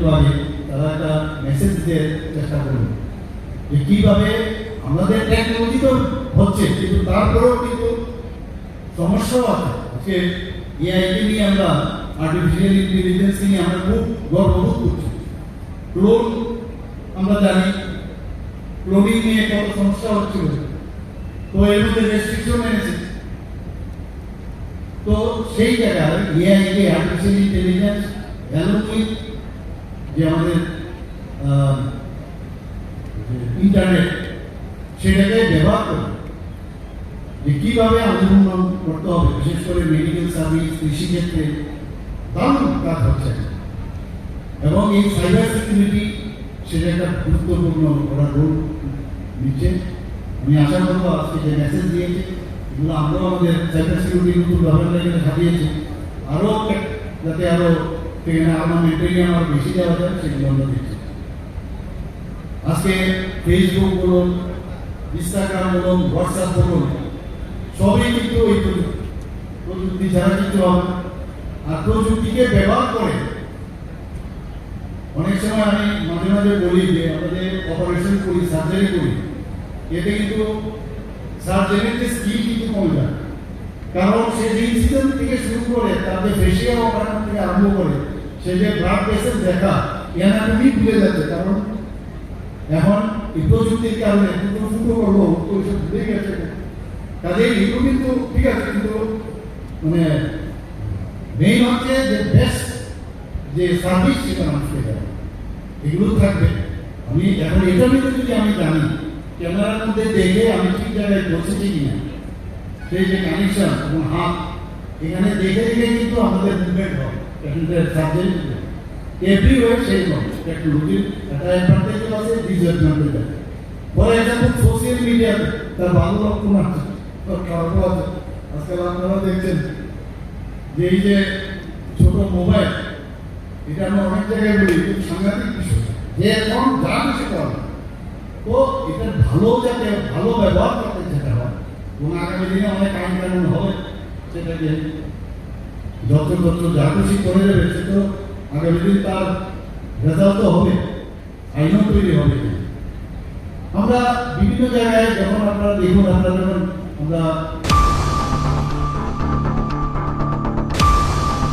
একটু তারা একটা মেসেজ দিতে চেষ্টা করল যে কীভাবে আমাদের টেকনোলজি তো হচ্ছে, কিন্তু তারপরেও কিন্তু সমস্যাও আছে। আজকে এআইকে নিয়ে আমরা আর্টিফিশিয়াল ইন্টেলিজেন্স নিয়ে আমরা খুব গর্ববোধ করছি। ক্লোন আমরা জানি ক্লোনিং নিয়ে কত সমস্যা হচ্ছিল। তো এর মধ্যে রেস্ট্রিকশন এনেছে। তো সেই জায়গায় এআইকে আর্টিফিশিয়াল ইন্টেলিজেন্স অ্যালোকি যে আমাদের ইন্টারনেট সেটাকে ব্যবহার করে যে কীভাবে আন্দোলন করতে হবে বিশেষ করে মেডিকেল সার্ভিস কৃষিক্ষেত্রে দারুণ কাজ হচ্ছে এবং এই সাইবার সিকিউরিটি সেটা একটা গুরুত্বপূর্ণ ওরা রোল নিচ্ছে আমি আশা করব আজকে যে মেসেজ দিয়েছে এগুলো আমরাও আমাদের সাইবার সিকিউরিটি নতুন গভর্নমেন্ট এখানে সাজিয়েছি আরও যাতে আরও সেখানে আমার মেটেরিয়াল আরও বেশি দেওয়া যায় সেগুলো আমরা দিচ্ছি আজকে ফেসবুক বলুন ইনস্টাগ্রাম বলুন হোয়াটসঅ্যাপ বলুন, সবই কিন্তু ওই প্রযুক্তি ছাড়া হবে আর প্রযুক্তিকে ব্যবহার করে, অনেক সময় আমি মাঝে মাঝে বলি যে আমাদের অপারেশন করি সার্জারি করি, এতে কিন্তু সার্জারির যে স্কিল কিন্তু কমে যায়। কারণ সে যে ইনসিডেন্ট থেকে শুরু করে যে ফেসিয়াল অপারেশন থেকে আরম্ভ করে, সে যে ব্লাড প্রেশার দেখা এনাটমি ভুলে যাচ্ছে, কারণ এখন এই প্রযুক্তির কারণে দুটো করব ওইসব ভুলে গেছে। কাজে এগুলো কিন্তু ঠিক আছে, কিন্তু মানে মেইন হচ্ছে যে বেস্ট যে সার্ভিস সেটা মানুষকে এগুলো থাকবে। আমি এখন এটা নিয়ে যদি আমি জানি, ক্যামেরার মধ্যে দেখে আমি ঠিক জায়গায় পৌঁছেছি কিনা সেই যে কানেকশন এবং হাত, এখানে দেখে দেখে কিন্তু আমাদের মুভমেন্ট হয় পেশেন্টের সার্জারি এভরিওয়ে সেই নয় টেকনোলজির একটা অ্যাডভান্টেজ আছে ডিসঅ্যাডভান্টেজ আছে। ফর এক্সাম্পল সোশ্যাল মিডিয়াতে তার ভালো লক্ষণ আছে, তার খারাপও আছে। আজকাল আপনারা দেখছেন যে এই যে ছোট মোবাইল এটা আমরা অনেক জায়গায় বলি খুব সাংঘাতিক বিষয়। যে এখন যা কিছু তো ভালো যাতে, ভালো ব্যবহার করতে এবং আগামী দিনে অনেক আইন কানুন হবে সেটাকে যত যা খুশি করে যাবে সে তো আগামী দিন তার রেজাল্ট তো হবে, আইনও তৈরি হবে। আমরা বিভিন্ন জায়গায় যখন আপনারা দেখুন, আপনারা যখন আমরা